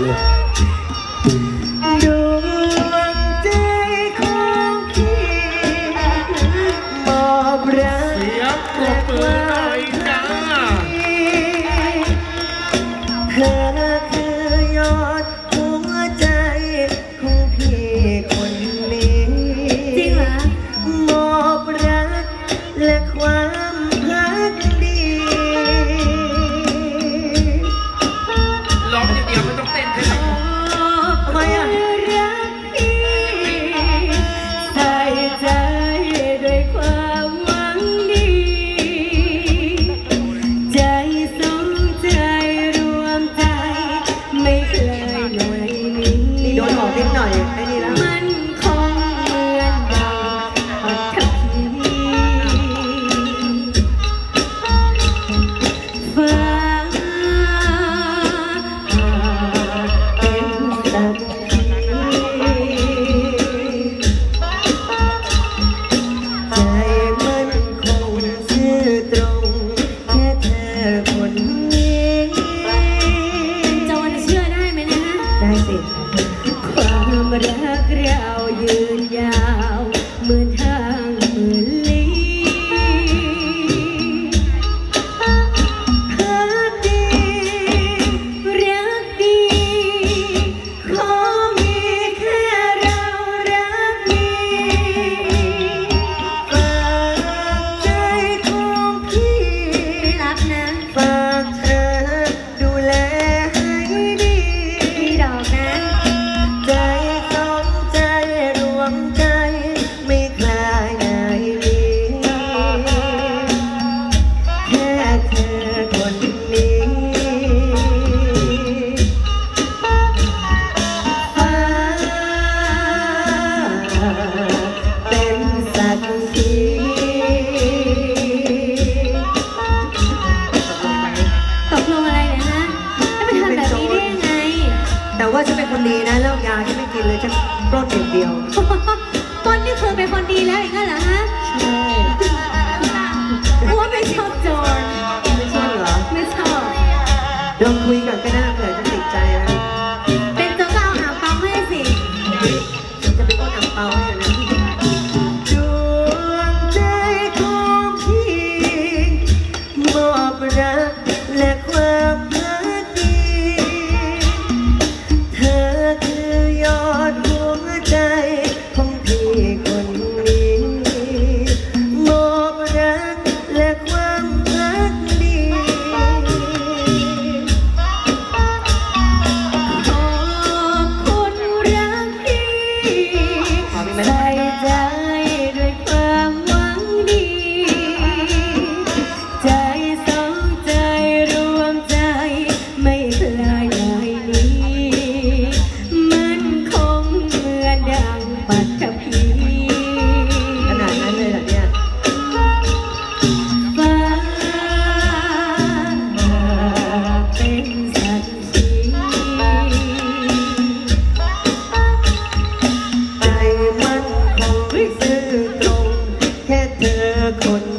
เลยดวงใจของพี่บอกรัก เสียงปรบมือ เรายืนยาวินเลยฉันรอดอย่างเดียว ตอนนี้คือเป็นคนดีแล้วอย่างนั้นเหรอฮะใช่ว่าไม่ชอบจอร์ไม่ชอบเหรอ ไม่ชอบลองคุยกันก็ได้ put